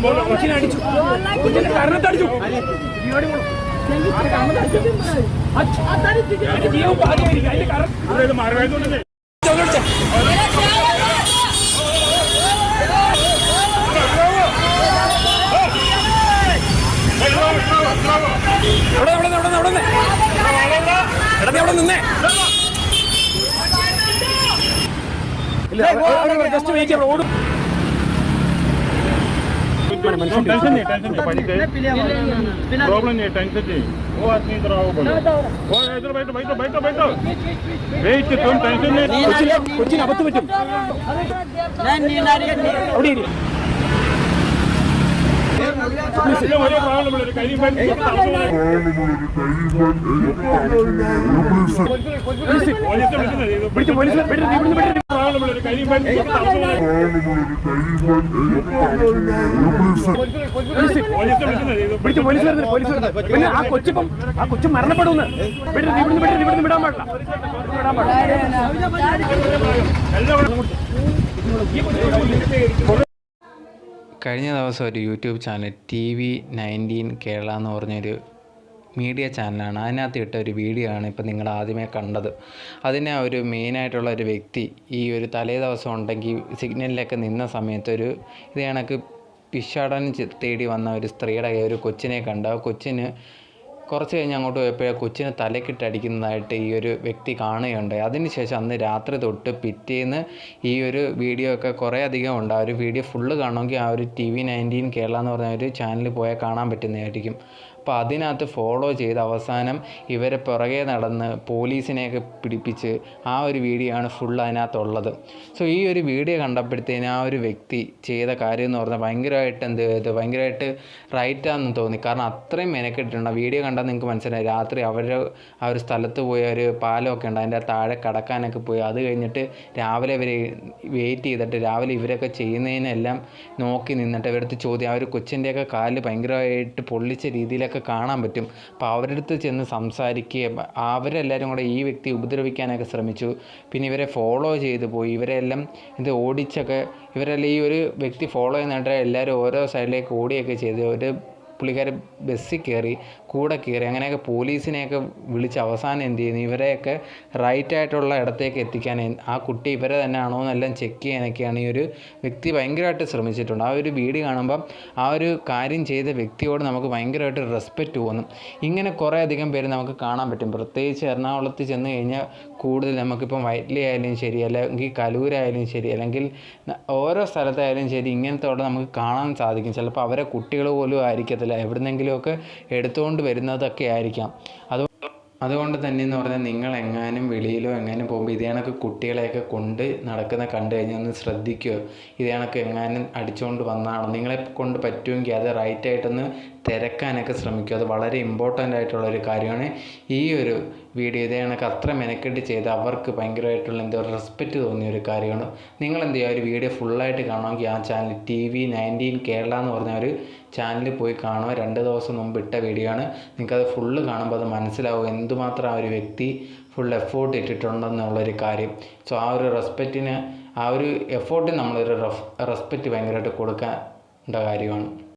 കൊച്ചിനെ അടിച്ചു. കൊച്ചിനെ കരണത്തടിച്ചു ജീവൻ പാതിയായിരിക്കും. അതിന്റെ കര- മാറുവായതുകൊണ്ടല്ലേ. അവിടെ അവിടെ അവിടെ അവിടെ എടാ, അവിടെ നിന്നേ. ജസ്റ്റ് വെയിറ്റ് റോഡ് మన మనిషి టెన్షన్ నీ టెన్షన్ నీ పడితే ప్రాబ్లం నీ టెన్షన్ నీ ఓ ఆత్మీ ఇద్దరు రావబడు ఓ ఇద్దరు బయట బయట బయట బయట వెయిట్ టెన్షన్ నీ కుర్చీలో కుర్చీని అబద్ధం పెట్టు అప్పుడు പിന്നെ ആ കൊച്ചിപ്പം ആ കൊച്ചു മരണപ്പെടുന്നു വിടരുത് ഇവിടുന്ന് വിടരുത് ഇവിടുന്ന് വിടാൻ പാടില്ല വിടാൻ പാടില്ല കഴിഞ്ഞ ദിവസം ഒരു YouTube channel T V nineteen Kerala എന്ന് പറഞ്ഞൊരു മീഡിയ ചാനലാണ്. അതിനകത്ത് ഇട്ട ഒരു വീഡിയോ ആണ് ഇപ്പം നിങ്ങൾ ആദ്യമേ കണ്ടത്. അതിനെ ഒരു മെയിനായിട്ടുള്ള ഒരു വ്യക്തി ഈ ഒരു തലേ ദിവസം ഉണ്ടെങ്കിൽ സിഗ്നലിലൊക്കെ നിന്ന സമയത്ത് ഒരു ഇത് കണക്ക് പിഷാടനം തേടി വന്ന ഒരു സ്ത്രീയുടെ ഒരു കൊച്ചിനെ കണ്ട്. ആ കൊച്ചിന് കുറച്ച് കഴിഞ്ഞ് അങ്ങോട്ട് പോയപ്പോഴേ കൊച്ചിനെ തലക്കിട്ടടിക്കുന്നതായിട്ട് ഈ ഒരു വ്യക്തി കാണുകയുണ്ടായി. അതിനുശേഷം അന്ന് രാത്രി തൊട്ട് പിറ്റേന്ന് ഈ ഒരു വീഡിയോ ഒക്കെ കുറേ അധികം ഉണ്ട്. ആ ഒരു വീഡിയോ ഫുള്ള് കാണണമെങ്കിൽ ആ ഒരു ടി വി നയന്റീൻ കേരള എന്ന് പറഞ്ഞ ഒരു ചാനലിൽ പോയാൽ കാണാൻ പറ്റുന്നതായിരിക്കും. അപ്പോൾ അതിനകത്ത് ഫോളോ ചെയ്ത് അവസാനം ഇവരെ പുറകെ നടന്ന് പോലീസിനെയൊക്കെ പിടിപ്പിച്ച് ആ ഒരു വീഡിയോ ആണ് ഫുൾ അതിനകത്തുള്ളത്. സോ ഈ ഒരു വീഡിയോ കണ്ടപ്പോഴത്തേന് ആ ഒരു വ്യക്തി ചെയ്ത കാര്യം എന്ന് പറഞ്ഞാൽ ഭയങ്കരമായിട്ട് എന്ത് ചെയ്ത് ഭയങ്കരമായിട്ട് റൈറ്റാണെന്ന് തോന്നി. കാരണം അത്രയും മെനക്കെട്ടിട്ടുണ്ട്. വീഡിയോ കണ്ടാൽ നിങ്ങൾക്ക് മനസ്സിലായി. രാത്രി അവരുടെ ആ ഒരു സ്ഥലത്ത് പോയ ഒരു പാലമൊക്കെ ഉണ്ട്. അതിന്റെ താഴെ കടക്കാനൊക്കെ പോയി. അത് കഴിഞ്ഞിട്ട് രാവിലെ ഇവർ വെയിറ്റ് ചെയ്തിട്ട് രാവിലെ ഇവരൊക്കെ ചെയ്യുന്നതിനെല്ലാം നോക്കി നിന്നിട്ട് ഇവരടുത്ത് ചോദ്യം. ആ ഒരു കൊച്ചിന്റെയൊക്കെ കാൽ ഭയങ്കരമായിട്ട് പൊള്ളിച്ച രീതിയിലൊക്കെ കാണാൻ പറ്റും. അപ്പോൾ അവരടുത്ത് ചെന്ന് സംസാരിക്കുകയും അവരെല്ലാവരും കൂടെ ഈ വ്യക്തി ഉപദ്രവിക്കാനൊക്കെ ശ്രമിച്ചു. പിന്നെ ഇവരെ ഫോളോ ചെയ്ത് പോയി. ഇവരെല്ലാം ഇത് ഓടിച്ചൊക്കെ ഇവരെല്ലാം ഈ ഒരു വ്യക്തി ഫോളോ ചെയ്യുന്നിട്ട് എല്ലാവരും ഓരോ സൈഡിലേക്ക് ഓടിയൊക്കെ ചെയ്ത് ഒരു പുള്ളിക്കാരൻ ബസ്സിൽ കയറി കൂടെ കയറി അങ്ങനെയൊക്കെ പോലീസിനെയൊക്കെ വിളിച്ച് അവസാനം എന്ത് ചെയ്യുന്നു? ഇവരെയൊക്കെ റൈറ്റ് ആയിട്ടുള്ള ഇടത്തേക്ക് എത്തിക്കാൻ ആ കുട്ടി ഇവരെ തന്നെ ആണോ എന്നെല്ലാം ചെക്ക് ചെയ്യാനൊക്കെയാണ് ഈ ഒരു വ്യക്തി ഭയങ്കരമായിട്ട് ശ്രമിച്ചിട്ടുണ്ട്. ആ ഒരു വീഡിയോ കാണുമ്പം ആ ഒരു കാര്യം ചെയ്ത വ്യക്തിയോട് നമുക്ക് ഭയങ്കരമായിട്ട് റെസ്പെക്റ്റ് തോന്നും. ഇങ്ങനെ കുറേ അധികം പേര് നമുക്ക് കാണാൻ പറ്റും. പ്രത്യേകിച്ച് എറണാകുളത്ത് ചെന്ന് കഴിഞ്ഞാൽ കൂടുതൽ നമുക്കിപ്പം വൈറ്റ്ലി ആയാലും ശരി അല്ലെങ്കിൽ കലൂരായാലും ശരി അല്ലെങ്കിൽ ഓരോ സ്ഥലത്തായാലും ശരി ഇങ്ങനത്തെ നമുക്ക് കാണാൻ സാധിക്കും. ചിലപ്പോൾ അവരെ കുട്ടികൾ പോലും ആയിരിക്കത്തില്ല. എവിടുന്നെങ്കിലുമൊക്കെ എടുത്തുകൊണ്ട് വരുന്നതൊക്കെ ആയിരിക്കാം. അത് അതുകൊണ്ട് തന്നെ എന്ന് പറഞ്ഞാൽ നിങ്ങൾ എങ്ങാനും വെളിയിലോ എങ്ങാനും പോകുമ്പോൾ ഇതേ കണക്ക് കുട്ടികളെയൊക്കെ കൊണ്ട് നടക്കുന്ന കണ്ടു കഴിഞ്ഞാൽ ഒന്ന് ശ്രദ്ധിക്കുക. ഇതേ കണക്ക് എങ്ങാനും അടിച്ചുകൊണ്ട് വന്നതാണോ നിങ്ങളെ കൊണ്ട് പറ്റുമെങ്കിൽ അത് റൈറ്റായിട്ടൊന്ന് തിരക്കാനൊക്കെ ശ്രമിക്കുക അത് വളരെ ഇമ്പോർട്ടന്റ് ആയിട്ടുള്ള ഒരു കാര്യമാണ്. ഈ ഒരു വീഡിയോ ഇതേ കണക്ക് അത്ര മെനക്കെട്ട് ചെയ്ത് അവർക്ക് ഭയങ്കരമായിട്ടുള്ള എന്തോ റെസ്പെക്റ്റ് തോന്നിയ ഒരു കാര്യമാണ്. നിങ്ങൾ എന്ത് ചെയ്യുക? ഒരു വീഡിയോ ഫുള്ളായിട്ട് കാണുമെങ്കിൽ ആ channel T V nineteen Kerala എന്ന് പറഞ്ഞ ഒരു ചാനലിൽ പോയി കാണുക. രണ്ട് ദിവസം മുമ്പ് ഇട്ട വീഡിയോ ആണ്. നിങ്ങൾക്കത് ഫുള്ള് കാണുമ്പോൾ അത് മനസ്സിലാവും എന്തുമാത്രം ആ ഒരു വ്യക്തി ഫുൾ എഫേർട്ട് ഇട്ടിട്ടുണ്ടെന്നുള്ളൊരു കാര്യം. സോ ആ ഒരു റെസ്പെക്റ്റിന് ആ ഒരു എഫേർട്ടിന് നമ്മളൊരു റെസ്പെക്റ്റ് ഭയങ്കരമായിട്ട് കൊടുക്കേണ്ട കാര്യമാണ്.